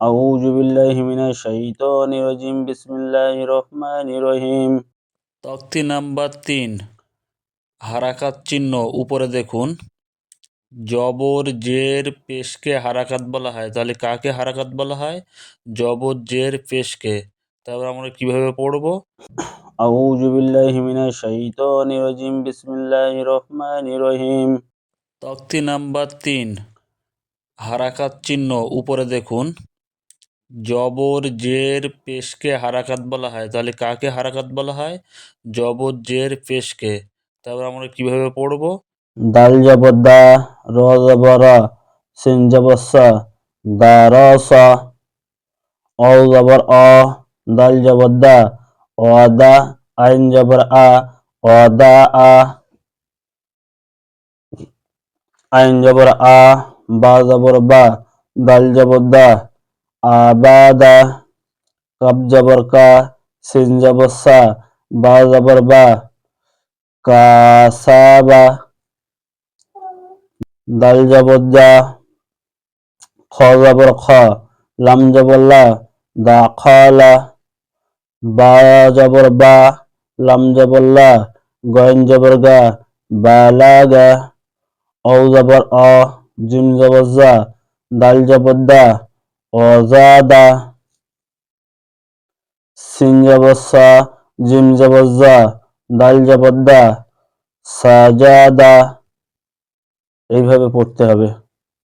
أعوذ بالله من الشيطان الرجيم بسم الله الرحمن الرحيم তক্তি number তিন হারাকাত চিহ্ন উপরে দেখুন জবর জের পেশকে হারাকাত বলা হয় তাহলে কাকে হারাকাত বলা হয় জবর জের পেশকে তারপর আমরা কিভাবে পড়বো أعوذ بالله من الشيطان الرجيم بسم الله الرحمن الرحيم তক্তি নাম্বার তিন হারাকাত চিহ্ন উপরে দেখুন জবর জের পেশকে হারাকাত বলা হয়। তাহলে কাকে হারাকাত বলা হয়? জবর জের পেশকে। তারপর আমরা কীভাবে পড়ব? দাল জবর দা র জবর, সিন জবর সা, দা র সা অ জবর অ, দাল জবর দা, অ দা, আইন জবর আ, অ দা আ, আইন জবর আ, বা জবর বা, দাল জবর দা। আবাদা কাব জবর কা সিন জবর বা জবর বা কাসাবা দাল জবর দা খ জবর খ লাম জবর লা দা খালা বা জবর বা লাম জবর লা গয়েন জবর গা বালাগা অ জবর অ জিম জবর জা দাল জবর দা অজাদা সিন জবর সা জিম জবর জা দাল জবর দা সাজাদা এইভাবে পড়তে হবে।